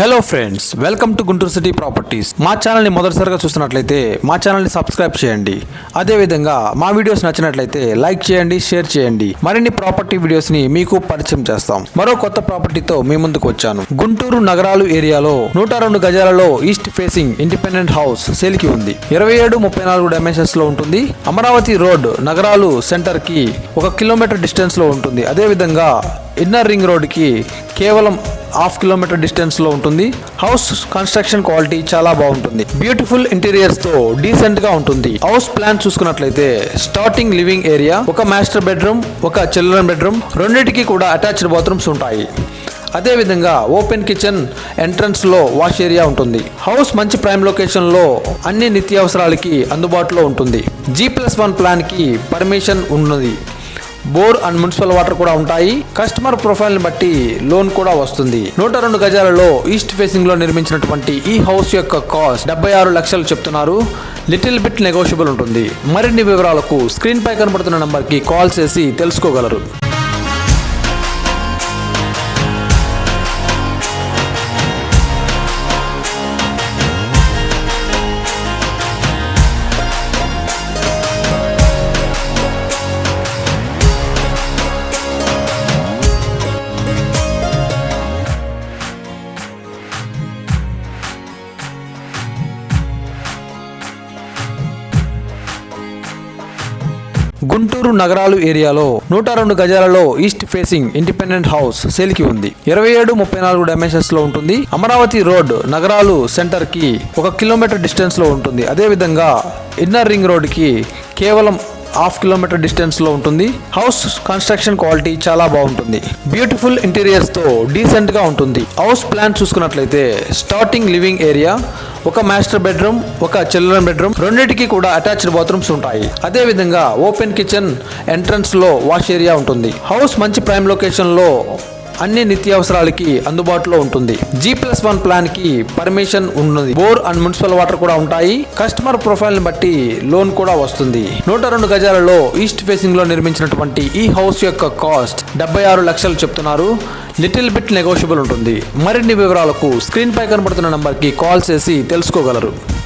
Hello friends welcome to Guntur city properties మా ఛానల్ని మొదటిసారిగా చూస్తున్నట్లయితే మా ఛానల్ని సబ్స్క్రైబ్ చేయండి. అదేవిధంగా మా వీడియోస్ నచ్చినట్లయితే లైక్ చేయండి షేర్ చేయండి. మరిన్ని ప్రాపర్టీ వీడియోస్ని మీకు పరిచయం చేస్తాం. మరో కొత్త ప్రాపర్టీతో మీ ముందుకు వచ్చాను. గుంటూరు నగరాలు ఏరియాలో నూట రెండు గజాలలో ఈస్ట్ ఫేసింగ్ ఇండిపెండెంట్ హౌస్ సేల్కి ఉంది. ఇరవై ఏడు ముప్పై నాలుగు డైమెన్షన్స్లో ఉంటుంది. అమరావతి రోడ్ నగరాలు సెంటర్కి ఒక కిలోమీటర్ డిస్టెన్స్లో ఉంటుంది. అదేవిధంగా ఇన్నర్ రింగ్ రోడ్కి కేవలం హాఫ్ కిలోమీటర్ డిస్టెన్స్లో ఉంటుంది. హౌస్ కన్స్ట్రక్షన్ క్వాలిటీ చాలా బాగుంటుంది. బ్యూటిఫుల్ ఇంటీరియర్స్తో డీసెంట్గా ఉంటుంది. హౌస్ ప్లాన్ చూసుకున్నట్లయితే స్టార్టింగ్ లివింగ్ ఏరియా ఒక మాస్టర్ బెడ్రూమ్ ఒక చిల్డ్రన్ బెడ్రూమ్ రెండింటికి కూడా అటాచ్డ్ బాత్రూమ్స్ ఉంటాయి. అదేవిధంగా ఓపెన్ కిచెన్ ఎంట్రన్స్లో వాష్ ఏరియా ఉంటుంది. హౌస్ మంచి ప్రైమ్ లొకేషన్లో అన్ని నిత్యావసరాలకి అందుబాటులో ఉంటుంది. జీ ప్లస్ వన్ ప్లాన్కి పర్మిషన్ ఉన్నది. బోర్ అండ్ మున్సిపల్ వాటర్ కూడా ఉంటాయి. కస్టమర్ ప్రొఫైల్ని బట్టి లోన్ కూడా వస్తుంది. నూట రెండు గజాలలో ఈస్ట్ ఫేసింగ్లో నిర్మించినటువంటి ఈ హౌస్ యొక్క కాస్ట్ డెబ్బై ఆరు లక్షలు చెప్తున్నారు. లిటిల్ బిట్ నెగోషియబుల్ ఉంటుంది. మరిన్ని వివరాలకు స్క్రీన్ పై కనబడుతున్న నంబర్కి కాల్ చేసి తెలుసుకోగలరు. గుంటూరు నగరాలు ఏరియాలో నూట రెండు గజాలలో ఈస్ట్ ఫేసింగ్ ఇండిపెండెంట్ హౌస్ సేల్కి ఉంది. ఇరవై ఏడు ముప్పై నాలుగు డైమెన్షన్స్లో ఉంటుంది. అమరావతి రోడ్ నగరాలు సెంటర్కి ఒక కిలోమీటర్ డిస్టెన్స్లో ఉంటుంది అదేవిధంగా ఇన్నర్ రింగ్ రోడ్కి కేవలం హాఫ్ కిలోమీటర్ డిస్టెన్స్లో ఉంటుంది. హౌస్ కన్స్ట్రక్షన్ క్వాలిటీ చాలా బాగుంటుంది. బ్యూటిఫుల్ ఇంటీరియర్స్తో డీసెంట్గా ఉంటుంది. హౌస్ ప్లాన్ చూసుకున్నట్లయితే స్టార్టింగ్ లివింగ్ ఏరియా ఒక మాస్టర్ బెడ్రూమ్ ఒక చిల్డ్రన్ బెడ్రూమ్ రెండింటికి కూడా అటాచ్డ్ బాత్రూమ్స్ ఉంటాయి. అదే విధంగా ఓపెన్ కిచెన్ ఎంట్రన్స్లో వాష్ ఏరియా ఉంటుంది. హౌస్ మంచి ప్రైమ్ లొకేషన్లో అన్ని నిత్యావసరాలకి అందుబాటులో ఉంటుంది. జీ ప్లస్ వన్ ప్లాన్కి పర్మిషన్ ఉన్నది. బోర్ అండ్ మున్సిపల్ వాటర్ కూడా ఉంటాయి. కస్టమర్ ప్రొఫైల్ని బట్టి లోన్ కూడా వస్తుంది. నూట రెండు గజాలలో ఈస్ట్ ఫేసింగ్లో నిర్మించినటువంటి ఈ హౌస్ యొక్క కాస్ట్ డెబ్బై ఆరు లక్షలు చెప్తున్నారు. లిటిల్ బిట్ నెగోషియబుల్ ఉంటుంది. మరిన్ని వివరాలకు స్క్రీన్ పై కనబడుతున్న నంబర్కి కాల్ చేసి తెలుసుకోగలరు.